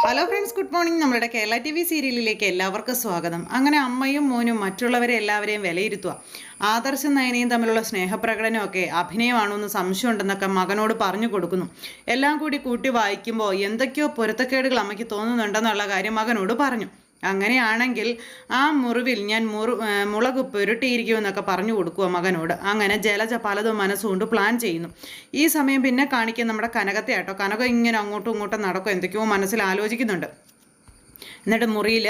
Hello friends good morning നമ്മുടെ Kerala T V സീരിയലിലേക്ക് എല്ലാവർക്കും സ്വാഗതം. അങ്ങനെ അമ്മയും മോനും മറ്റുള്ളവരെ എല്ലാവരെയും വിലയിരുത്തുക. ആദർശ നയനയും തമ്മിലുള്ള സ്നേഹപ്രകടനമൊക്കെ അഭിനയമാണോ എന്ന് സംശയമുണ്ടെന്നൊക്കെ മകനോട് പറഞ്ഞു കൊടുക്കുന്നു. എല്ലാം കൂടി കൂട്ടി വായിക്കുമ്പോൾ എന്തൊക്കെയോ പൊരുത്തക്കേടുകൾ അമ്മയ്ക്ക് തോന്നുന്നുണ്ടെന്നുള്ള കാര്യം മകനോട് പറഞ്ഞു. അങ്ങനെയാണെങ്കിൽ ആ മുറിവിൽ ഞാൻ മുറു മുളക് പുരട്ടിയിരിക്കുമെന്നൊക്കെ പറഞ്ഞു കൊടുക്കുക മകനോട്. അങ്ങനെ ജലജ പലതും മനസ്സുകൊണ്ട് പ്ലാൻ ചെയ്യുന്നു. ഈ സമയം പിന്നെ കാണിക്കുക നമ്മുടെ കനകത്തെ ആട്ടോ. കനകം ഇങ്ങനെ അങ്ങോട്ടും ഇങ്ങോട്ടും നടക്കും. എന്തൊക്കെയോ മനസ്സിൽ ആലോചിക്കുന്നുണ്ട്. എന്നിട്ട് മുറിയിൽ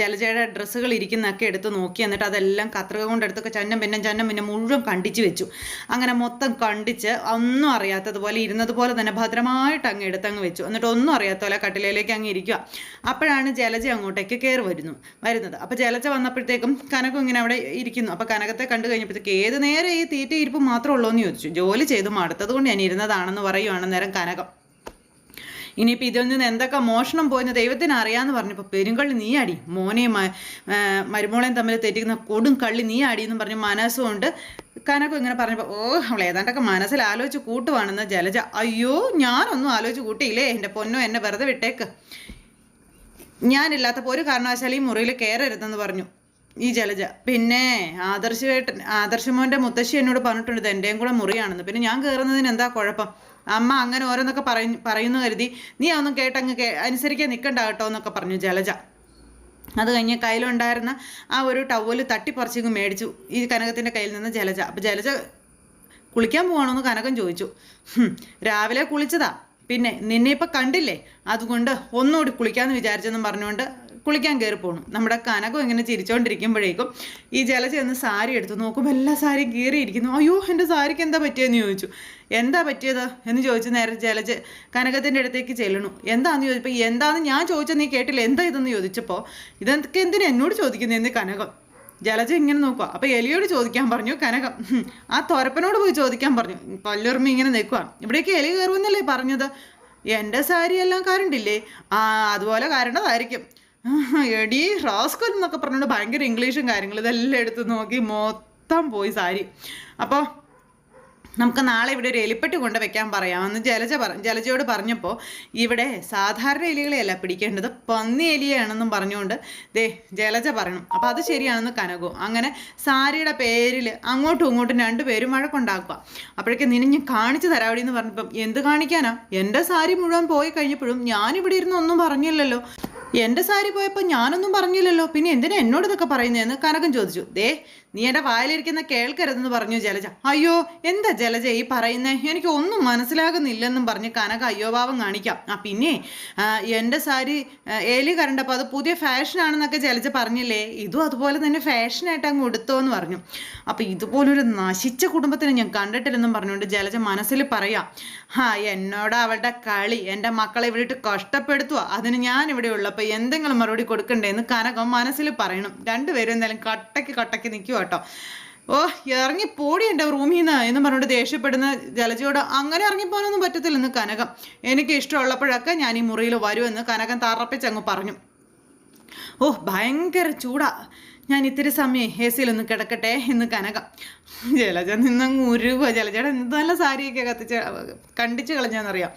ജലജയുടെ ഡ്രസ്സുകൾ ഇരിക്കുന്നതൊക്കെ എടുത്ത് നോക്കി. എന്നിട്ട് അതെല്ലാം കത്രിക കൊണ്ടെടുത്തൊക്കെ ചന്നം പിന്നെ ചന്നം പിന്നെ മുഴുവൻ കണ്ടിച്ച് വെച്ചു. അങ്ങനെ മൊത്തം കണ്ടിച്ച് ഒന്നും അറിയാത്തതുപോലെ ഇരുന്നതുപോലെ തന്നെ ഭദ്രമായിട്ട് അങ്ങ് എടുത്തങ്ങ് വെച്ചു. എന്നിട്ട് ഒന്നും അറിയാത്ത പോലെ കട്ടിലയിലേക്ക് അങ്ങ് ഇരിക്കുക അപ്പോഴാണ് ജലജ അങ്ങോട്ടേക്ക് കയറി വരുന്നു വരുന്നത്. അപ്പോൾ ജലജ വന്നപ്പോഴത്തേക്കും കനകം ഇങ്ങനെ അവിടെ ഇരിക്കുന്നു. അപ്പോൾ കനകത്തെ കണ്ടു കഴിഞ്ഞപ്പോഴത്തേക്ക് ഏത് നേരം ഈ തീറ്റ ഇരിപ്പ് മാത്രമേ ഉള്ളൂ എന്ന് ചോദിച്ചു. ജോലി ചെയ്ത് മടുത്തത് കൊണ്ട് ഞാൻ ഇരുന്നതാണെന്ന് പറയുവാണ് നേരം കനകം. ഇനിയിപ്പോൾ ഇതിൽ നിന്ന് എന്തൊക്കെ മോഷണം പോയെന്ന് ദൈവത്തിന് അറിയാമെന്ന് പറഞ്ഞപ്പോൾ പെരുങ്കള്ളി നീ അടി. മോനെയും മ- ആ, മരുമോളെയും തമ്മിൽ തെറ്റിക്കുന്ന കൊടും കള്ളി നീ അടി എന്നും പറഞ്ഞ് മനസ്സുകൊണ്ട് കനക്കും ഇങ്ങനെ പറഞ്ഞപ്പോൾ ഓ അവൾ ഏതാണ്ടൊക്കെ മനസ്സിൽ ആലോചിച്ച് കൂട്ടുവാണെന്ന് ജലജ. അയ്യോ ഞാനൊന്നും ആലോചിച്ച് കൂട്ടിയില്ലേ? എന്റെ പൊന്നോ എന്നെ വെറുതെ വിട്ടേക്ക്. ഞാനില്ലാത്തപ്പോൾ ഒരു കാരണവശാലും ഈ മുറിയിൽ കയറരുതെന്ന് പറഞ്ഞു. ഈ ജലജ പിന്നെ ആദർശമായിട്ട് ആദർശമോന്റെ മുത്തശ്ശി എന്നോട് പറഞ്ഞിട്ടുണ്ട് എന്റെയും കൂടെ മുറിയാണെന്ന്. പിന്നെ ഞാൻ കയറുന്നതിന് എന്താ കുഴപ്പം? അമ്മ അങ്ങനെ ഓരോന്നൊക്കെ പറയും പറയുന്നു കരുതി. നീ അതൊന്നും കേട്ടങ്ങ് കേ അനുസരിക്കാൻ നിൽക്കണ്ട കേട്ടോ എന്നൊക്കെ പറഞ്ഞു ജലജ. അത് കഴിഞ്ഞ് കയ്യിലുണ്ടായിരുന്ന ആ ഒരു ടവൽ തട്ടിപ്പറിച്ചിങ്ങ് മേടിച്ചു. ഈ കനകത്തിന്റെ കയ്യിൽ നിന്ന് ജലജ. അപ്പം ജലജ കുളിക്കാൻ പോകണമെന്ന് കനകം ചോദിച്ചു. രാവിലെ കുളിച്ചതാ. പിന്നെ നിന്നെ ഇപ്പം കണ്ടില്ലേ? അതുകൊണ്ട് ഒന്നുകൂടി കുളിക്കാമെന്ന് വിചാരിച്ചെന്നും പറഞ്ഞുകൊണ്ട് കുളിക്കാൻ കയറി പോണു. നമ്മുടെ കനകം ഇങ്ങനെ ചിരിച്ചുകൊണ്ടിരിക്കുമ്പോഴേക്കും ഈ ജല ചെന്ന് സാരി എടുത്തു നോക്കുമ്പോൾ എല്ലാ സാരിയും കീറിയിരിക്കുന്നു. അയ്യോ എന്റെ സാരിക്ക് എന്താ പറ്റിയെന്ന് ചോദിച്ചു. എന്താ പറ്റിയത്? എന്ന് ചോദിച്ചു നേരെ ജലജ കനകത്തിന്റെ അടുത്തേക്ക് ചെല്ലണു എന്താന്ന് ചോദിച്ചപ്പോൾ എന്താന്ന് ഞാൻ ചോദിച്ചത് നീ കേട്ടില്ല. എന്താ ഇതെന്ന് ചോദിച്ചപ്പോൾ ഇതൊക്കെ എന്തിനാ എന്നോട് ചോദിക്കുന്നതെന്ന് കനകം. ജലജ ഇങ്ങനെ നോക്കുക അപ്പോൾ എലിയോട് ചോദിക്കാൻ പറഞ്ഞു കനകം ആ തൊരപ്പനോട് പോയി ചോദിക്കാൻ പറഞ്ഞു. പല്ലുറമി ഇങ്ങനെ നിൽക്കുക ഇവിടേക്ക് എലി കയറുമെന്നല്ലേ പറഞ്ഞത്? എന്റെ സാരി എല്ലാം കാരണ്ടില്ലേ? ആ അതുപോലെ കാരണ്ടതായിരിക്കും. ആഹ്, എടി റാസ്കൽ എന്നൊക്കെ പറഞ്ഞുകൊണ്ട് ഭയങ്കര ഇംഗ്ലീഷും കാര്യങ്ങളും ഇതെല്ലാം എടുത്ത് നോക്കി മൊത്തം പോയി സാരി. അപ്പോൾ നമുക്ക് നാളെ ഇവിടെ ഒരു എലിപ്പെട്ടി കൊണ്ട് വെക്കാൻ പറയാമെന്ന് ജലജ പറ ജലജയോട് പറഞ്ഞപ്പോൾ ഇവിടെ സാധാരണ എലികളെയല്ല പിടിക്കേണ്ടത് പന്നി എലിയാണെന്നും പറഞ്ഞുകൊണ്ട് ദേ ജലജ പറയണം. അപ്പോൾ അത് ശരിയാണെന്ന് കനകു. അങ്ങനെ സാരിയുടെ പേരിൽ അങ്ങോട്ടും ഇങ്ങോട്ടും രണ്ടുപേരും വഴക്കുണ്ടാക്കുക. അപ്പോഴേക്കും നിന്നെ കാണിച്ചു തരാവിടെ എന്ന് പറഞ്ഞപ്പം എന്ത് കാണിക്കാനാ? എന്റെ സാരി മുഴുവൻ പോയി കഴിഞ്ഞപ്പോഴും ഞാനിവിടെ ഇരുന്ന് ഒന്നും പറഞ്ഞില്ലല്ലോ. എന്റെ സാരി പോയപ്പോൾ ഞാനൊന്നും പറഞ്ഞില്ലല്ലോ. പിന്നെ എന്തിനാ എന്നോട് ഇതൊക്കെ പറയുന്നതെന്ന് കനകൻ ചോദിച്ചു. ദേ നീ എന്റെ വായിലിരിക്കുന്ന കേൾക്കരുതെന്ന് പറഞ്ഞു ജലജ. അയ്യോ എന്താ ജലജ ഈ പറയുന്നേ? എനിക്ക് ഒന്നും മനസ്സിലാകുന്നില്ലെന്നും പറഞ്ഞ് കനക അയ്യോഭാവം കാണിക്കാം. ആ പിന്നെ എന്റെ സാരി ഏലി കരണ്ടപ്പോ അത് പുതിയ ഫാഷനാണെന്നൊക്കെ ജലജ പറഞ്ഞില്ലേ? ഇതും അതുപോലെ തന്നെ ഫാഷനായിട്ട് അങ്ങ് ഉടുത്തോ എന്ന് പറഞ്ഞു. അപ്പോൾ ഇതുപോലൊരു നശിച്ച കുടുംബത്തിനെ ഞാൻ കണ്ടിട്ടില്ലെന്നും പറഞ്ഞുകൊണ്ട് ജലജ മനസ്സിൽ പറയാം ഹാ എന്നോട് അവളുടെ കളി. എന്റെ മക്കളെ ഇവിടെ ഇട്ട് കഷ്ടപ്പെടുത്തുക അതിന് ഞാൻ ഇവിടെ ഉള്ളപ്പോൾ എന്തെങ്കിലും മറുപടി കൊടുക്കണ്ടേന്ന് കനകം മനസ്സിൽ പറയണം. രണ്ടുപേരും എന്തായാലും കട്ടയ്ക്ക് കട്ടയ്ക്ക് നിൽക്കുക കേട്ടോ. ഓ ഇറങ്ങി പോടി എന്റെ റൂമിൽ നിന്ന് എന്ന് പറഞ്ഞുകൊണ്ട് ദേഷ്യപ്പെടുന്ന ജലജയോട് അങ്ങനെ ഇറങ്ങിപ്പോകാനൊന്നും പറ്റത്തില്ലെന്ന് കനകം. എനിക്ക് ഇഷ്ടമുള്ളപ്പോഴൊക്കെ ഞാൻ ഈ മുറിയിൽ വരുമെന്ന് കനകം തറപ്പിച്ചങ്ങ് പറഞ്ഞു. ഓ ഭയങ്കര ചൂടാ. ഞാൻ ഇത്തിരി സമയം എ സിയിലൊന്ന് കിടക്കട്ടെ എന്ന് കനകം. ജലജ നിന്നങ്ങ് ഉരുവ. ജലജയുടെ എന്ത് നല്ല സാരിയൊക്കെ കത്തിച്ച് കണ്ടിച്ച് കളഞ്ഞാന്നറിയാം.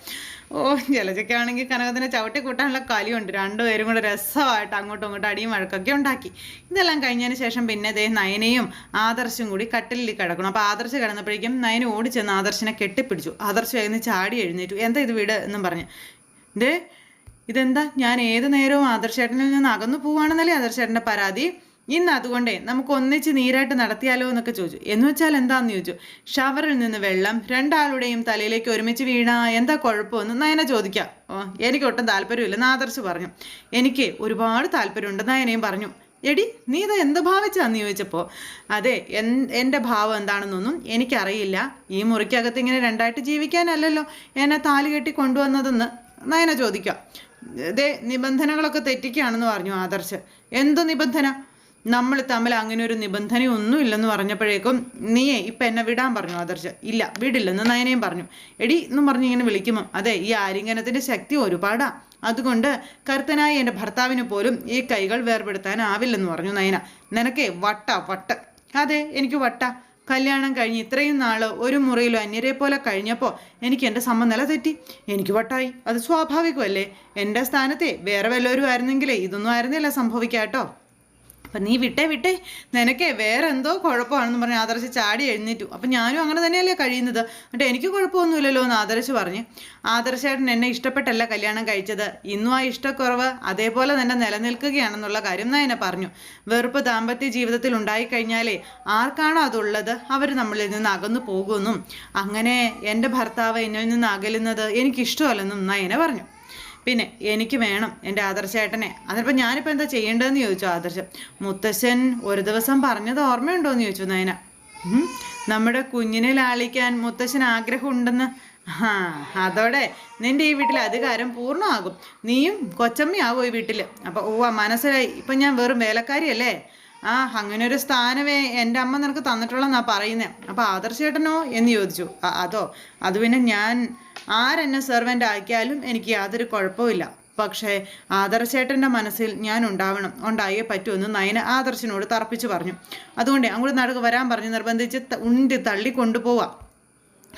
ഓ ജലജയ്ക്കാണെങ്കിൽ കനകത്തിനെ ചവിട്ടി കൂട്ടാനുള്ള കലിയുണ്ട്. രണ്ടുപേരും കൂടെ രസമായിട്ട് അങ്ങോട്ടും ഇങ്ങോട്ടും അടിയും വഴക്കൊക്കെ ഉണ്ടാക്കി. ഇതെല്ലാം കഴിഞ്ഞതിന് ശേഷം പിന്നെ ദേ നയനയും ആദർശും കൂടി കട്ടിലിൽ കിടക്കണം. അപ്പോൾ ആദർശ് കിടന്നപ്പോഴേക്കും നയന ചെന്ന് ആദർശിനെ കെട്ടിപ്പിടിച്ചു. ആദർശ് ആയിരുന്നു ചാടി എഴുന്നേറ്റു. എന്താ ഇത് വീട്? എന്നും പറഞ്ഞു. ദേ ഇതെന്താ? ഞാൻ ഏത് നേരവും ആദർശേട്ടനിൽ നിന്ന് അകന്നു പോവാണെന്നല്ലേ ആദർശേട്ടന്റെ പരാതി? ഇന്ന് അതുകൊണ്ടേ നമുക്ക് ഒന്നിച്ച് നീരായിട്ട് നടത്തിയാലോ എന്നൊക്കെ ചോദിച്ചു. എന്ന് വെച്ചാൽ എന്താന്ന് ചോദിച്ചു? ഷവറിൽ നിന്ന് വെള്ളം രണ്ടാളുടെയും തലയിലേക്ക് ഒരുമിച്ച് വീണാ എന്താ കുഴപ്പമെന്ന് നയന ചോദിക്കാം. ഓ എനിക്ക് ഒട്ടും താല്പര്യമില്ല നാദർശ് പറഞ്ഞു. എനിക്ക് ഒരുപാട് താല്പര്യമുണ്ട് നയനയും പറഞ്ഞു. എടി നീ ഇത് എന്ത് ഭാവിച്ചാന്ന് ചോദിച്ചപ്പോൾ അതെ എൻ എന്റെ ഭാവം എന്താണെന്നൊന്നും എനിക്കറിയില്ല. ഈ മുറിക്കകത്ത് ഇങ്ങനെ രണ്ടായിട്ട് ജീവിക്കാനല്ലല്ലോ എന്നെ താലി കെട്ടി കൊണ്ടുവന്നതെന്ന് നയന ചോദിക്കാം. ദേ നിബന്ധനകളൊക്കെ തെറ്റിക്കുകയാണെന്ന് പറഞ്ഞു ആദർശ്. എന്ത് നിബന്ധന? നമ്മൾ തമ്മിൽ അങ്ങനെ ഒരു നിബന്ധനയൊന്നും ഇല്ലെന്ന് പറഞ്ഞപ്പോഴേക്കും നീയേ ഇപ്പം എന്നെ വിടാൻ പറഞ്ഞു ആദർശ. ഇല്ല വിടില്ലെന്ന് നയനയും പറഞ്ഞു. എടി എന്നും പറഞ്ഞ് ഇങ്ങനെ വിളിക്കുമോ? അതെ ഈ ആലിംഗനത്തിന്റെ ശക്തി ഒരുപാടാ. അതുകൊണ്ട് കരുത്തനായ എന്റെ ഭർത്താവിന് പോലും ഈ കൈകൾ വേർപെടുത്താനാവില്ലെന്ന് പറഞ്ഞു നയന. നിനക്കേ വട്ട വട്ട. അതെ എനിക്ക് വട്ട. കല്യാണം കഴിഞ്ഞ് ഇത്രയും നാൾ ഒരു മുറിയിലും അന്യരെ പോലെ കഴിഞ്ഞപ്പോൾ എനിക്ക് എന്റെ സമ്മനില തെറ്റി. എനിക്ക് വട്ടായി. അത് സ്വാഭാവികമല്ലേ? എന്റെ സ്ഥാനത്തെ വേറെ വല്ലവരും ആയിരുന്നെങ്കിലേ ഇതൊന്നും ആയിരുന്നില്ല സംഭവിക്കാട്ടോ. അപ്പം നീ വിട്ടേ വിട്ടേ. നിനക്കേ വേറെ എന്തോ കുഴപ്പമാണെന്ന് പറഞ്ഞ് ആദർശ് ചാടി എഴുന്നേറ്റു. അപ്പം ഞാനും അങ്ങനെ തന്നെയല്ലേ കഴിയുന്നത്? എന്നിട്ട് എനിക്ക് കുഴപ്പമൊന്നുമില്ലല്ലോ എന്ന് ആദർശ് പറഞ്ഞ്. ആദർശേട്ടൻ എന്നെ ഇഷ്ടപ്പെട്ടല്ല കല്യാണം കഴിച്ചത്. ഇന്നും ആ ഇഷ്ടക്കുറവ് അതേപോലെ തന്നെ നിലനിൽക്കുകയാണെന്നുള്ള കാര്യം നയന പറഞ്ഞു. വെറുപ്പ് ദാമ്പത്യ ജീവിതത്തിൽ ഉണ്ടായിക്കഴിഞ്ഞാലേ ആർക്കാണോ അതുള്ളത്? അവർ നമ്മളിൽ നിന്ന് അകന്നു പോകുമെന്നും. അങ്ങനെ എന്റെ ഭർത്താവ് എന്നിൽ നിന്ന് അകലുന്നത് എനിക്കിഷ്ടമല്ലെന്നും നയന പറഞ്ഞു. പിന്നെ എനിക്ക് വേണം എന്റെ ആദർശേട്ടനെ. അതിപ്പോൾ ഞാനിപ്പോൾ എന്താ ചെയ്യേണ്ടതെന്ന് ചോദിച്ചു ആദർശം? മുത്തശ്ശൻ ഒരു ദിവസം പറഞ്ഞത് ഓർമ്മയുണ്ടോ എന്ന് ചോദിച്ചു നയന. നമ്മുടെ കുഞ്ഞിനെ ലാളിക്കാൻ മുത്തശ്ശൻ ആഗ്രഹമുണ്ടെന്ന്. ആ അതോടെ നിന്റെ ഈ വീട്ടിൽ അധികാരം പൂർണമാകും. നീയും കൊച്ചമ്മയാവും ഈ വീട്ടിൽ അപ്പോൾ ഓ മനസ്സിലായി. ഇപ്പം ഞാൻ വെറും വേലക്കാരിയല്ലേ? ആ അങ്ങനെ ഒരു സ്ഥാനമേ എന്റെ അമ്മ നിനക്ക് തന്നിട്ടുള്ളതെന്നാണ് പറയുന്നത് അപ്പോൾ ആദർശേട്ടനോ എന്ന് ചോദിച്ചു. അതോ? അത് പിന്നെ ഞാൻ ആരെന്നെ സെർവന്റ് ആക്കിയാലും എനിക്ക് യാതൊരു കുഴപ്പമില്ല പക്ഷേ ആദർശേട്ടന്റെ മനസ്സിൽ ഞാൻ ഉണ്ടാവണം. ഉണ്ടായേ പറ്റുമെന്ന് നയന ആദർശിനോട് തർപ്പിച്ചു പറഞ്ഞു. അതുകൊണ്ട് അങ്ങോട്ട് നടക്ക് വരാൻ പറഞ്ഞ് നിർബന്ധിച്ച് ഉണ്ടി തള്ളി കൊണ്ടുപോവാം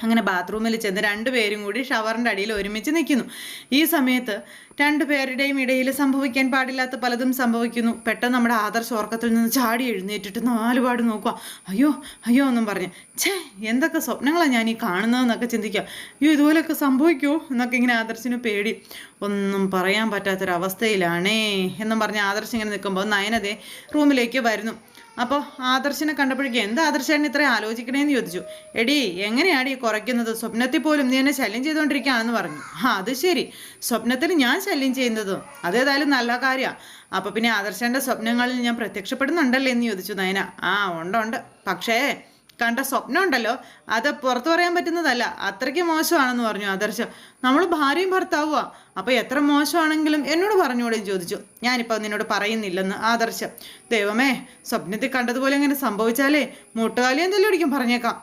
അങ്ങനെ ബാത്റൂമിൽ ചെന്ന് രണ്ടുപേരും കൂടി ഷവറിന്റെ അടിയിൽ ഒരുമിച്ച് നിൽക്കുന്നു. ഈ സമയത്ത് രണ്ടുപേരുടെയും ഇടയിൽ സംഭവിക്കാൻ പാടില്ലാത്ത പലതും സംഭവിക്കുന്നു. പെട്ടെന്ന് നമ്മുടെ ആദർശ ഉറക്കത്തിൽ നിന്ന് ചാടി എഴുന്നേറ്റിട്ട് നാലുപാട് നോക്കുക. അയ്യോ അയ്യോ എന്നും പറഞ്ഞ്. ഛേ എന്തൊക്കെ സ്വപ്നങ്ങളാണ് ഞാൻ ഈ കാണുന്നതെന്നൊക്കെ ചിന്തിക്കുക. അയ്യോ ഇതുപോലെയൊക്കെ സംഭവിക്കുമോ എന്നൊക്കെ ഇങ്ങനെ ആദർശിന് പേടി. ഒന്നും പറയാൻ പറ്റാത്തൊരവസ്ഥയിലാണേ എന്നും പറഞ്ഞ് ആദർശ് ഇങ്ങനെ നിൽക്കുമ്പോൾ നയനതേ റൂമിലേക്ക് വരുന്നു. അപ്പോൾ ആദർശിനെ കണ്ടപ്പോഴേക്കും എന്താ ആദർശേട്ടൻ ഇത്രയും ആലോചിക്കണേന്ന് ചോദിച്ചു. എടി എങ്ങനെയാടി കുറയ്ക്കുന്നത്? സ്വപ്നത്തിൽ പോലും നീ എന്നെ ശല്യം ചെയ്തുകൊണ്ടിരിക്കുകയാണെന്ന് പറഞ്ഞു. ആ അത് ശരി. സ്വപ്നത്തിൽ ഞാൻ ശല്യം ചെയ്യുന്നതും? അതേതായാലും നല്ല കാര്യമാണ് അപ്പോൾ പിന്നെ ആദർശന്റെ സ്വപ്നങ്ങളിൽ ഞാൻ പ്രത്യക്ഷപ്പെടുന്നുണ്ടല്ലേ എന്ന് ചോദിച്ചു നയന. ആ ഉണ്ട് ഉണ്ട്. പക്ഷേ കണ്ട സ്വപ്നം ഉണ്ടല്ലോ അത് പുറത്തു പറയാൻ പറ്റുന്നതല്ല. അത്രയ്ക്ക് മോശമാണെന്ന് പറഞ്ഞു ആദർശം. നമ്മൾ ഭാര്യയും ഭർത്താവുക അപ്പോൾ എത്ര മോശമാണെങ്കിലും എന്നോട് പറഞ്ഞുകൂടെ ചോദിച്ചു. ഞാനിപ്പോൾ നിന്നോട് പറയുന്നില്ലെന്ന് ആദർശം. ദൈവമേ സ്വപ്നത്തിൽ കണ്ടതുപോലെ ഇങ്ങനെ സംഭവിച്ചാലേ മുട്ടുകാലി എന്തെല്ലാം അടിക്കും പറഞ്ഞേക്കാം.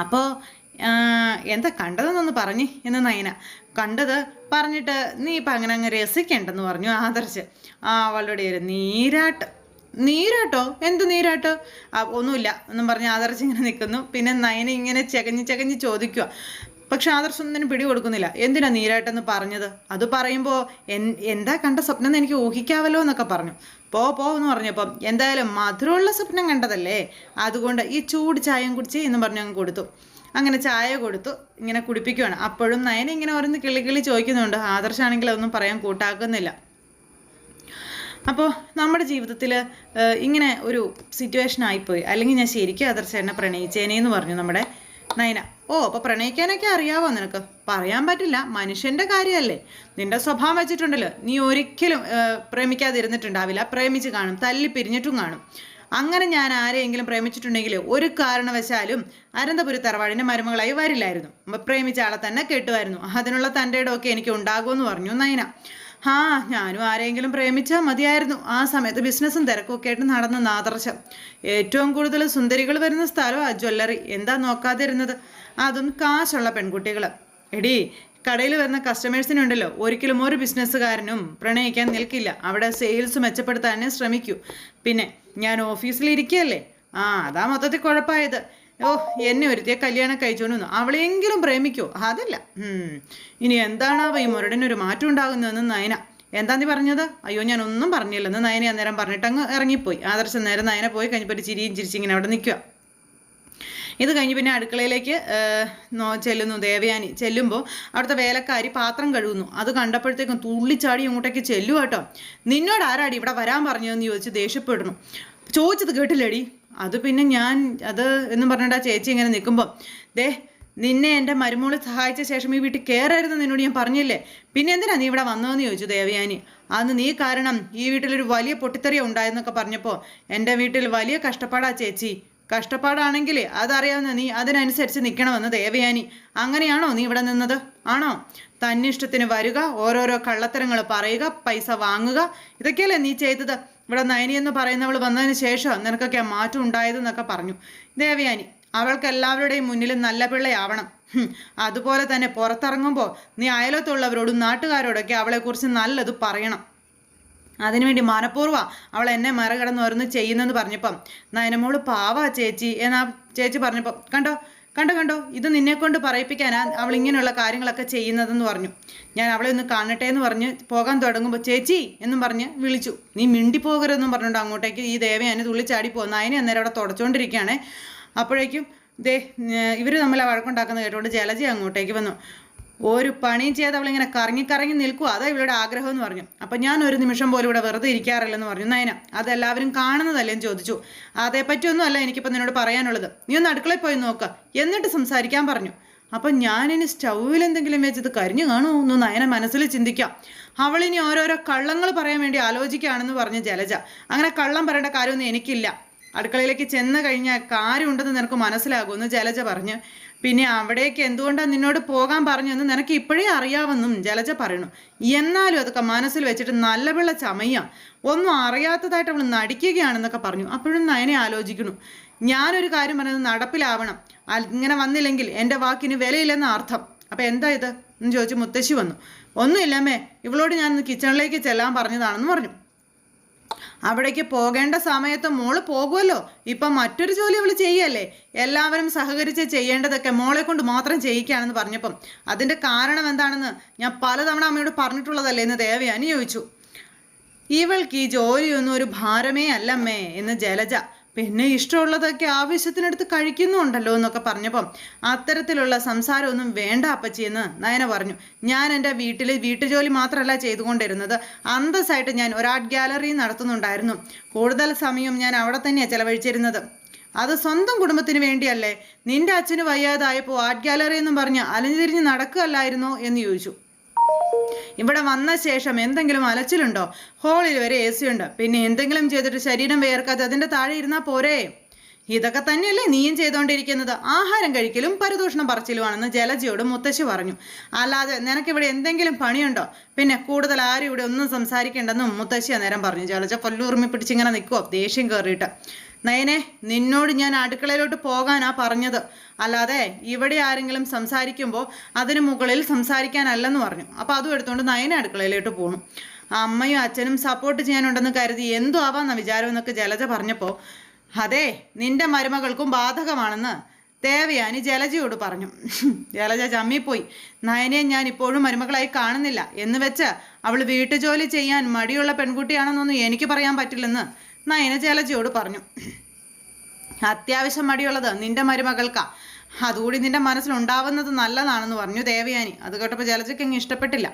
അപ്പോൾ എന്താ കണ്ടതെന്നൊന്ന് പറഞ്ഞ് എന്ന് നയന. കണ്ടത് പറഞ്ഞിട്ട് നീ ഇപ്പം അങ്ങനെ അങ്ങ് രസിക്കണ്ടെന്ന് പറഞ്ഞു ആദർശ്. അവളുടെ ഒരു നീരാട്ട്. നീരാട്ടോ? എന്ത് നീരാട്ടോ? ഒന്നുമില്ല. എന്നും പറഞ്ഞ് ആദർശ് ഇങ്ങനെ നിൽക്കുന്നു. പിന്നെ നയന ഇങ്ങനെ ചകഞ്ഞ് ചകഞ്ഞ് ചോദിക്കുക പക്ഷെ ആദർശ് ഒന്നിനും പിടി കൊടുക്കുന്നില്ല എന്തിനാ നീരാട്ടെന്ന് പറഞ്ഞത്? അത് പറയുമ്പോൾ എൻ എന്താ കണ്ട സ്വപ്നം എന്ന് എനിക്ക് ഊഹിക്കാവല്ലോ എന്നൊക്കെ പറഞ്ഞു. പോ പോ എന്ന് പറഞ്ഞപ്പം എന്തായാലും മധുരമുള്ള സ്വപ്നം കണ്ടതല്ലേ? അതുകൊണ്ട് ഈ ചൂട് ചായയും കുടിച്ച് എന്ന് പറഞ്ഞു അങ്ങ് കൊടുത്തു. അങ്ങനെ ചായ കൊടുത്തു. ഇങ്ങനെ കുടിപ്പിക്കുകയാണ് അപ്പോഴും നയന ഇങ്ങനെ ഓരോന്ന് കിളി കിളി ചോദിക്കുന്നുണ്ട് ആദർശാണെങ്കിൽ അതൊന്നും പറയാൻ കൂട്ടാക്കുന്നില്ല. അപ്പോൾ നമ്മുടെ ജീവിതത്തിൽ ഇങ്ങനെ ഒരു സിറ്റുവേഷൻ ആയിപ്പോയി. അല്ലെങ്കിൽ ഞാൻ ശരിക്കും ആദർശേനെ പ്രണയിച്ചേനേന്ന് പറഞ്ഞു നമ്മുടെ നയന. ഓ അപ്പോൾ പ്രണയിക്കാനൊക്കെ അറിയാവോ നിനക്ക്? പറയാൻ പറ്റില്ല. മനുഷ്യന്റെ കാര്യമല്ലേ നിന്റെ സ്വഭാവം വെച്ചിട്ടുണ്ടല്ലോ. നീ ഒരിക്കലും പ്രേമിക്കാതിരുന്നിട്ടുണ്ടാവില്ല. പ്രേമിച്ച് കാണും. തല്ലി പിരിഞ്ഞിട്ടും കാണും. അങ്ങനെ ഞാൻ ആരെയെങ്കിലും പ്രേമിച്ചിട്ടുണ്ടെങ്കിൽ ഒരു കാരണവശാലും അനന്തപുരി തറവാടിന്റെ മരുമകളായി വരില്ലായിരുന്നു. പ്രേമിച്ച ആളെ തന്നെ കേട്ടുമായിരുന്നു. അതിനുള്ള തന്റെ ഇടമൊക്കെ എനിക്ക് ഉണ്ടാകുമെന്ന് പറഞ്ഞു നയന. ആ ഞാനും ആരെങ്കിലും പ്രേമിച്ചാൽ മതിയായിരുന്നു. ആ സമയത്ത് ബിസിനസ്സും തിരക്കൊക്കെ ആയിട്ട് നടന്ന നാദർശം. ഏറ്റവും കൂടുതൽ സുന്ദരികൾ വരുന്ന സ്ഥലമാണ് ജ്വല്ലറി. എന്താ നോക്കാതിരുന്നത്? അതും കാശുള്ള പെൺകുട്ടികൾ എടി കടയിൽ വരുന്ന കസ്റ്റമേഴ്സിനുണ്ടല്ലോ ഒരിക്കലും ഒരു ബിസിനസ്സുകാരനും പ്രണയിക്കാൻ നിൽക്കില്ല. അവിടെ സെയിൽസ് മെച്ചപ്പെടുത്താനേ ശ്രമിക്കൂ. പിന്നെ ഞാൻ ഓഫീസിൽ ഇരിക്കുകയല്ലേ ആ അതാ മൊത്തത്തിൽ കുഴപ്പമായത്. ഓ എന്നെ ഒരുത്തിയെ കല്യാണം കഴിച്ചോന്നു അവളെങ്കിലും പ്രേമിക്കോ? അതല്ല. ഇനി എന്താണാവോ ഈ മുരടനൊരു മാറ്റം ഉണ്ടാകുന്നതെന്ന് നയന? എന്താ നീ പറഞ്ഞത്? അയ്യോ ഞാൻ ഒന്നും പറഞ്ഞില്ലെന്ന് നയന അന്നേരം പറഞ്ഞിട്ട് അങ്ങ് ഇറങ്ങിപ്പോയി. ആദർശം നേരം നയന പോയി കഴിഞ്ഞപ്പോൾ ചിരിയും ചിരിച്ചിങ്ങനെ അവിടെ നിൽക്കുക ഇത് കഴിഞ്ഞ് പിന്നെ അടുക്കളയിലേക്ക് ചെല്ലുന്നു ദേവയാനി. ചെല്ലുമ്പോൾ അവിടുത്തെ വേലക്കാരി പാത്രം കഴുകുന്നു. അത് കണ്ടപ്പോഴത്തേക്കും തുള്ളിച്ചാടി ഇങ്ങോട്ടേക്ക് ചെല്ലുക കേട്ടോ നിന്നോട് ആരാടി ഇവിടെ വരാൻ പറഞ്ഞതെന്ന് ചോദിച്ച് ദേഷ്യപ്പെടുന്നു. ചോദിച്ചത് കേട്ടില്ലേടി? അത് പിന്നെ ഞാൻ അത് എന്ന് പറഞ്ഞിട്ട് ആ ചേച്ചി ഇങ്ങനെ നിൽക്കുമ്പോൾ ദേ നിന്നെ എന്റെ മരുമോളെ സഹായിച്ച ശേഷം ഈ വീട്ടിൽ കയറരുത് നിന്നോട് ഞാൻ പറഞ്ഞില്ലേ? പിന്നെ എന്തിനാ നീ ഇവിടെ വന്നതെന്ന് ചോദിച്ചു ദേവയാനി. അന്ന് നീ കാരണം ഈ വീട്ടിലൊരു വലിയ പൊട്ടിത്തെറിയ ഉണ്ടായെന്നൊക്കെ പറഞ്ഞപ്പോൾ എന്റെ വീട്ടിൽ വലിയ കഷ്ടപ്പാടാ ചേച്ചി. കഷ്ടപ്പാടാണെങ്കിലേ അതറിയാവുന്ന നീ അതിനനുസരിച്ച് നിൽക്കണമെന്ന് ദേവയാനി. അങ്ങനെയാണോ നീ ഇവിടെ നിന്നത്? ആണോ? തന്നിഷ്ടത്തിന് വരിക ഓരോരോ കള്ളത്തരങ്ങൾ പറയുക പൈസ വാങ്ങുക ഇതൊക്കെയല്ലേ നീ ചെയ്തത്? ഇവിടെ നയനി എന്ന് പറയുന്നവൾ വന്നതിന് ശേഷം നിനക്കൊക്കെ മാറ്റം ഉണ്ടായതെന്നൊക്കെ പറഞ്ഞു. ദേവയാനി അവൾക്ക് എല്ലാവരുടെയും മുന്നിൽ നല്ല പിള്ളയാവണം. അതുപോലെ തന്നെ പുറത്തിറങ്ങുമ്പോൾ നീ അയലത്തുള്ളവരോടും നാട്ടുകാരോടൊക്കെ അവളെക്കുറിച്ച് നല്ലത് പറയണം. അതിനുവേണ്ടി മനഃപൂർവ അവൾ എന്നെ മറികടന്ന് ഓരോന്ന് ചെയ്യുന്നെന്ന് പറഞ്ഞപ്പം നയനമോൾ പാവാ ചേച്ചി എന്നാ ചേച്ചി പറഞ്ഞപ്പം കണ്ടോ കണ്ടോ കണ്ടോ? ഇത് നിന്നെ കൊണ്ട് പറയിപ്പിക്കാനാ അവൾ ഇങ്ങനെയുള്ള കാര്യങ്ങളൊക്കെ ചെയ്യുന്നതെന്ന് പറഞ്ഞു. ഞാൻ അവളെ ഒന്ന് കാണട്ടെ എന്ന് പറഞ്ഞ് പോകാൻ തുടങ്ങുമ്പോൾ ചേച്ചി എന്നും പറഞ്ഞ് വിളിച്ചു. നീ മിണ്ടി പോകരുതെന്നും പറഞ്ഞുകൊണ്ട് അങ്ങോട്ടേക്ക് ഈ ദേവയാനെ തുള്ളിച്ചാടി പോകുന്ന അതിനെ അന്നേരം അവിടെ തുടച്ചുകൊണ്ടിരിക്കുകയാണ് അപ്പോഴേക്കും ദേ ഇവർ തമ്മിൽ വഴക്കുണ്ടാക്കുന്ന കേട്ടുകൊണ്ട് ജലജ അങ്ങോട്ടേക്ക് വന്നു. ഒരു പണിയും ചെയ്ത് അവളിങ്ങനെ കറങ്ങി കറങ്ങി നിൽക്കുക അതാ ഇവളുടെ ആഗ്രഹം എന്ന് പറഞ്ഞു. അപ്പം ഞാൻ ഒരു നിമിഷം പോലും ഇവിടെ വെറുതെ ഇരിക്കാറില്ലെന്ന് പറഞ്ഞു. നയന അതെല്ലാവരും കാണുന്നതല്ലേ ചോദിച്ചു. അതേപ്പറ്റിയൊന്നും അല്ല എനിക്കിപ്പോൾ നിന്നോട് പറയാനുള്ളത്. നീ ഒന്ന് അടുക്കളയിൽ പോയി നോക്കുക എന്നിട്ട് സംസാരിക്കാൻ പറഞ്ഞു. അപ്പം ഞാനിനി സ്റ്റൗവിൽ എന്തെങ്കിലും വെച്ചത് കരിഞ്ഞു കാണുമോ എന്ന് നയന മനസ്സിൽ ചിന്തിക്കാം. അവളിനി ഓരോരോ കള്ളങ്ങൾ പറയാൻ വേണ്ടി ആലോചിക്കുകയാണെന്ന് പറഞ്ഞു ജലജ. അങ്ങനെ കള്ളം പറയേണ്ട കാര്യമൊന്നും എനിക്കില്ല. അടുക്കളയിലേക്ക് ചെന്ന് കഴിഞ്ഞാൽ കാര്യമുണ്ടെന്ന് നിനക്ക് മനസ്സിലാകുമെന്ന് ജലജ പറഞ്ഞു. പിന്നെ അവിടേക്ക് എന്തുകൊണ്ടാണ് നിന്നോട് പോകാൻ പറഞ്ഞെന്ന് നിനക്ക് ഇപ്പോഴേ അറിയാമെന്നും ജലജ പറയണു എന്നാലും അതൊക്കെ മനസ്സിൽ വെച്ചിട്ട് നല്ല പിള്ള ചമയ്യ. ഒന്നും അറിയാത്തതായിട്ട് അവൾ നടിക്കുകയാണെന്നൊക്കെ പറഞ്ഞു. അപ്പോഴും നയനെ ആലോചിക്കണു ഞാനൊരു കാര്യം പറഞ്ഞത് നടപ്പിലാവണം. ഇങ്ങനെ വന്നില്ലെങ്കിൽ എന്റെ വാക്കിന് വിലയില്ലെന്ന അർത്ഥം. അപ്പം എന്താ ഇത്? എന്ന് ചോദിച്ച് മുത്തശ്ശി വന്നു. ഒന്നുമില്ലമ്മേ ഇവളോട് ഞാൻ കിച്ചണിലേക്ക് ചെല്ലാൻ പറഞ്ഞതാണെന്ന് പറഞ്ഞു. അവിടേക്ക് പോകേണ്ട സമയത്ത് മോൾ പോകുമല്ലോ ഇപ്പം മറ്റൊരു ജോലി അവൾ ചെയ്യല്ലേ? എല്ലാവരും സഹകരിച്ച് ചെയ്യേണ്ടതൊക്കെ മോളെ കൊണ്ട് മാത്രം ചെയ്യിക്കുകയാണെന്ന് പറഞ്ഞപ്പം അതിന്റെ കാരണം എന്താണെന്ന് ഞാൻ പലതവണ അമ്മയോട് പറഞ്ഞിട്ടുള്ളതല്ലേ എന്ന് ദേവയാനി ചോദിച്ചു. ഇവൾക്ക് ഈ ജോലിയൊന്നും ഒരു ഭാരമേ അല്ലമ്മേ എന്ന് ജലജ പിന്നെ ഇഷ്ടമുള്ളതൊക്കെ ആവശ്യത്തിനടുത്ത് കഴിക്കുന്നുണ്ടല്ലോ എന്നൊക്കെ പറഞ്ഞപ്പം അത്തരത്തിലുള്ള സംസാരമൊന്നും വേണ്ട അപ്പച്ചി എന്ന് നയന പറഞ്ഞു. ഞാൻ എന്റെ വീട്ടിൽ വീട്ടുജോലി മാത്രമല്ല ചെയ്തുകൊണ്ടിരുന്നത്. അന്തസ്സായിട്ട് ഞാൻ ഒരു ആർട്ട് ഗാലറി നടത്തുന്നുണ്ടായിരുന്നു. കൂടുതൽ സമയം ഞാൻ അവിടെ തന്നെയാണ് ചെലവഴിച്ചിരുന്നത്. അത് സ്വന്തം കുടുംബത്തിന് വേണ്ടിയല്ലേ? നിന്റെ അച്ഛന് വയ്യാതായപ്പോൾ ആർട്ട് ഗ്യാലറി എന്നും പറഞ്ഞ് അലഞ്ഞുതിരിഞ്ഞ് നടക്കുകയല്ലായിരുന്നോ എന്ന് ചോദിച്ചു. ഇവിടെ വന്ന ശേഷം എന്തെങ്കിലും അലച്ചിലുണ്ടോ? ഹോളിൽ വരെ എ സി ഉണ്ട് പിന്നെ എന്തെങ്കിലും ചെയ്തിട്ട് ശരീരം വേർക്കാതെ അതിന്റെ താഴെ ഇരുന്നാൽ പോരേ? ഇതൊക്കെ തന്നെയല്ലേ നീയും ചെയ്തുകൊണ്ടിരിക്കുന്നത് ആഹാരം കഴിക്കലും പരദൂഷണം പറച്ചിലുമാണെന്ന് ജലജിയോട് മുത്തശ്ശി പറഞ്ഞു. അല്ലാതെ നിനക്കിവിടെ എന്തെങ്കിലും പണിയുണ്ടോ? പിന്നെ കൂടുതൽ ആരും ഇവിടെ ഒന്നും സംസാരിക്കേണ്ടെന്നും മുത്തശ്ശി അന്നേരം പറഞ്ഞു. ജലജ കൊല്ലുറുമി പിടിച്ചിങ്ങനെ നിൽക്കുമോ ദേഷ്യം കയറിയിട്ട് നയനെ നിന്നോട് ഞാൻ അടുക്കളയിലോട്ട് പോകാനാ പറഞ്ഞത്. അല്ലാതെ ഇവിടെ ആരെങ്കിലും സംസാരിക്കുമ്പോൾ അതിന് മുകളിൽ സംസാരിക്കാനല്ലെന്ന് പറഞ്ഞു. അപ്പോൾ അതും എടുത്തുകൊണ്ട് നയനെ അടുക്കളയിലോട്ട് പോണു. അമ്മയും അച്ഛനും സപ്പോർട്ട് ചെയ്യാനുണ്ടെന്ന് കരുതി എന്തു ആവാന്ന വിചാരം എന്നൊക്കെ ജലജ പറഞ്ഞപ്പോൾ അതെ നിന്റെ മരുമകൾക്കും ബാധകമാണെന്ന് ദേവയാനി ജലജയോട് പറഞ്ഞു. ജലജ ചമ്മിപ്പോയി. നയനെ ഞാൻ ഇപ്പോഴും മരുമകളായി കാണുന്നില്ല. എന്ന് വെച്ച് അവൾ വീട്ടുജോലി ചെയ്യാൻ മടിയുള്ള പെൺകുട്ടിയാണെന്നൊന്നും എനിക്ക് പറയാൻ പറ്റില്ലെന്ന് നയന ജലജയോട് പറഞ്ഞു. അത്യാവശ്യം മടിയുള്ളത് നിന്റെ മരുമകൾക്കാ. അതുകൂടി നിന്റെ മനസ്സിലുണ്ടാവുന്നത് നല്ലതാണെന്ന് പറഞ്ഞു ദേവയാനി. അത് കേട്ടപ്പോൾ ജലജയ്ക്ക് അങ്ങ് ഇഷ്ടപ്പെട്ടില്ല.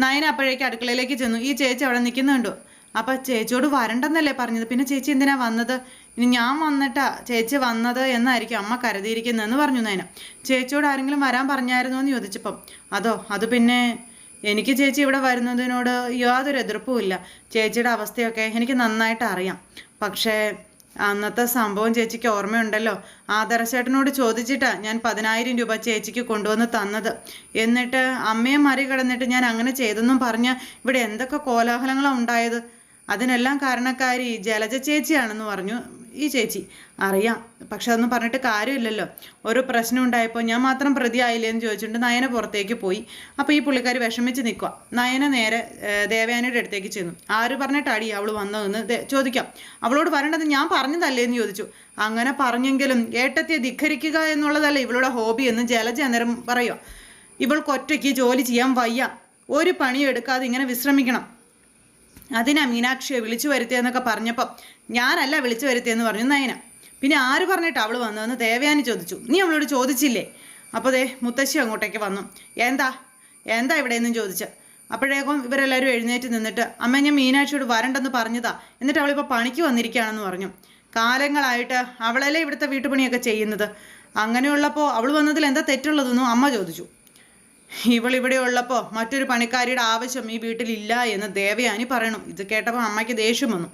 നയന അപ്പോഴേക്ക് അടുക്കളയിലേക്ക് ചെന്നു. ഈ ചേച്ചി അവിടെ നിൽക്കുന്നുണ്ടോ. അപ്പം ചേച്ചിയോട് വരണ്ടെന്നല്ലേ പറഞ്ഞത്? പിന്നെ ചേച്ചി എന്തിനാ വന്നത്? ഇനി ഞാൻ വന്നിട്ടാ ചേച്ചി വന്നത് എന്നായിരിക്കും അമ്മ കരുതിയിരിക്കുന്നതെന്ന് പറഞ്ഞു നയന. ചേച്ചിയോട് ആരെങ്കിലും വരാൻ പറഞ്ഞായിരുന്നോ എന്ന് ചോദിച്ചപ്പം. അതോ അത് പിന്നെ എനിക്ക് ചേച്ചി ഇവിടെ വരുന്നതിനോട് യാതൊരു എതിർപ്പും ഇല്ല. ചേച്ചിയുടെ അവസ്ഥയൊക്കെ എനിക്ക് നന്നായിട്ട് അറിയാം. പക്ഷേ അന്നത്തെ സംഭവം ചേച്ചിക്ക് ഓർമ്മയുണ്ടല്ലോ. ആദർശേട്ടനോട് ചോദിച്ചിട്ടാ ഞാൻ പതിനായിരം രൂപ ചേച്ചിക്ക് കൊണ്ടുവന്ന് തന്നത്. എന്നിട്ട് അമ്മയെ മറികടന്നിട്ട് ഞാൻ അങ്ങനെ ചെയ്തെന്നും പറഞ്ഞ് ഇവിടെ എന്തൊക്കെ കോലാഹലങ്ങളാണ് ഉണ്ടായത്. അതിനെല്ലാം കാരണക്കാരി ജലജ ചേച്ചിയാണെന്ന് പറഞ്ഞു. ഈ ചേച്ചി. അറിയാം. പക്ഷെ അതൊന്നും പറഞ്ഞിട്ട് കാര്യമില്ലല്ലോ. ഒരു പ്രശ്നം ഉണ്ടായപ്പോൾ ഞാൻ മാത്രം പ്രതിയായില്ലേ എന്ന് ചോദിച്ചുകൊണ്ട് നയന പുറത്തേക്ക് പോയി. അപ്പോൾ ഈ പുള്ളിക്കാർ വിഷമിച്ച് നിൽക്കുക നയന നേരെ ദേവയാനയുടെ അടുത്തേക്ക് ചെന്നു. ആര് പറഞ്ഞിട്ടാടി അവൾ വന്നതെന്ന്? ചോദിക്കാം. അവളോട് വരേണ്ടത് ഞാൻ പറഞ്ഞതല്ലേ? എന്ന് ചോദിച്ചു. അങ്ങനെ പറഞ്ഞെങ്കിലും ഏട്ടത്തെ ധിഖരിക്കുക എന്നുള്ളതല്ല ഇവളുടെ ഹോബി എന്ന് ജലജ അന്നേരം പറയുക ഇവൾക്ക് ഒറ്റയ്ക്ക് ജോലി ചെയ്യാൻ വയ്യ. ഒരു പണിയും എടുക്കാതെ ഇങ്ങനെ വിശ്രമിക്കണം. അതിനാ മീനാക്ഷിയെ വിളിച്ചു വരുത്തിയെന്നൊക്കെ പറഞ്ഞപ്പം ഞാനല്ല വിളിച്ചു വരുത്തിയെന്ന് പറഞ്ഞു നയന. പിന്നെ ആര് പറഞ്ഞിട്ട് അവൾ വന്നതെന്ന് ദേവയാനി ചോദിച്ചു. നീ അവളോട് ചോദിച്ചില്ലേ? അപ്പോൾ ദേ മുത്തശ്ശി അങ്ങോട്ടേക്ക് വന്നു. എന്താ? എന്താ ഇവിടെ? എന്നും ചോദിച്ചു. അപ്പോഴേക്കും ഇവരെല്ലാവരും എഴുന്നേറ്റ് നിന്നിട്ട് അമ്മ ഞാൻ മീനാക്ഷിയോട് വരണ്ടെന്ന് പറഞ്ഞതാ. എന്നിട്ട് അവളിപ്പോൾ പണിക്ക് വന്നിരിക്കുകയാണെന്ന് പറഞ്ഞു. കാലങ്ങളായിട്ട് അവളല്ലേ ഇവിടുത്തെ വീട്ടുപണിയൊക്കെ ചെയ്യുന്നത്. അങ്ങനെയുള്ളപ്പോൾ അവൾ വന്നതിൽ എന്താ തെറ്റുള്ളതെന്നും അമ്മ ചോദിച്ചു. ഇവൾ ഇവിടെ ഉള്ളപ്പോൾ മറ്റൊരു പണിക്കാരിയുടെ ആവശ്യം ഈ വീട്ടിലില്ല എന്ന് ദേവയാനി പറയണു. ഇത് കേട്ടപ്പോൾ അമ്മയ്ക്ക് ദേഷ്യം വന്നു.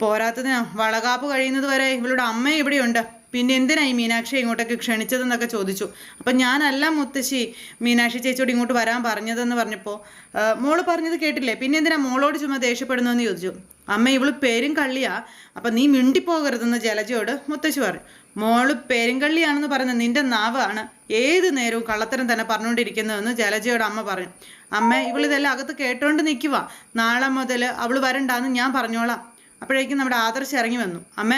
പോരാത്തതിന് വളകാപ്പ് കഴിയുന്നത് വരെ ഇവളുടെ അമ്മ ഇവിടെയുണ്ട്. പിന്നെ എന്തിനാ ഈ മീനാക്ഷി ഇങ്ങോട്ടേക്ക് ക്ഷണിച്ചതെന്നൊക്കെ ചോദിച്ചു. അപ്പം ഞാനല്ല മുത്തശ്ശി മീനാക്ഷി ചേച്ചിയോട് ഇങ്ങോട്ട് വരാൻ പറഞ്ഞതെന്ന് പറഞ്ഞപ്പോൾ മോൾ പറഞ്ഞത് കേട്ടില്ലേ? പിന്നെ എന്തിനാ മോളോട് ചുമ്മാ ദേഷ്യപ്പെടുന്നതെന്ന് ചോദിച്ചു. അമ്മ ഇവൾ പേരും കള്ളിയാ. അപ്പം നീ മിണ്ടിപ്പോകരുതെന്ന് ജലജയോട് മുത്തശ്ശി പറഞ്ഞു. മോൾ പേരും കള്ളിയാണെന്ന് പറയുന്നത് നിന്റെ നാവാണ്. ഏത് നേരവും കള്ളത്തരം തന്നെ പറഞ്ഞുകൊണ്ടിരിക്കുന്നതെന്ന് ജലജയുടെ അമ്മ പറഞ്ഞു അമ്മ ഇവളിതെല്ലാം അകത്ത് കേട്ടോണ്ട് നിൽക്കുക നാളെ മുതൽ അവൾ വരണ്ടാന്ന് ഞാൻ പറഞ്ഞോളാം. അപ്പോഴേക്കും നമ്മുടെ ആദർശ് ഇറങ്ങി വന്നു. അമ്മ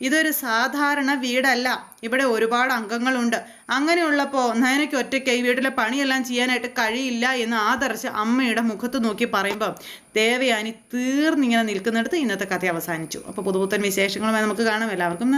ഇതൊരു സാധാരണ വീടല്ല. ഇവിടെ ഒരുപാട് അംഗങ്ങളുണ്ട്. അങ്ങനെയുള്ളപ്പോൾ നയനയ്ക്ക് ഒറ്റയ്ക്ക് ഈ വീട്ടിലെ പണിയെല്ലാം ചെയ്യാനായിട്ട് കഴിയില്ല എന്ന് ആദർശ് അമ്മയുടെ മുഖത്ത് നോക്കി പറയുമ്പോൾ ദേവയാനി തീർന്നിങ്ങനെ നിൽക്കുന്നിടത്ത് ഇന്നത്തെ കഥ അവസാനിച്ചു. അപ്പോൾ പുതുപുത്തൻ വിശേഷങ്ങളുമായി നമുക്ക് കാണാം. എല്ലാവർക്കും.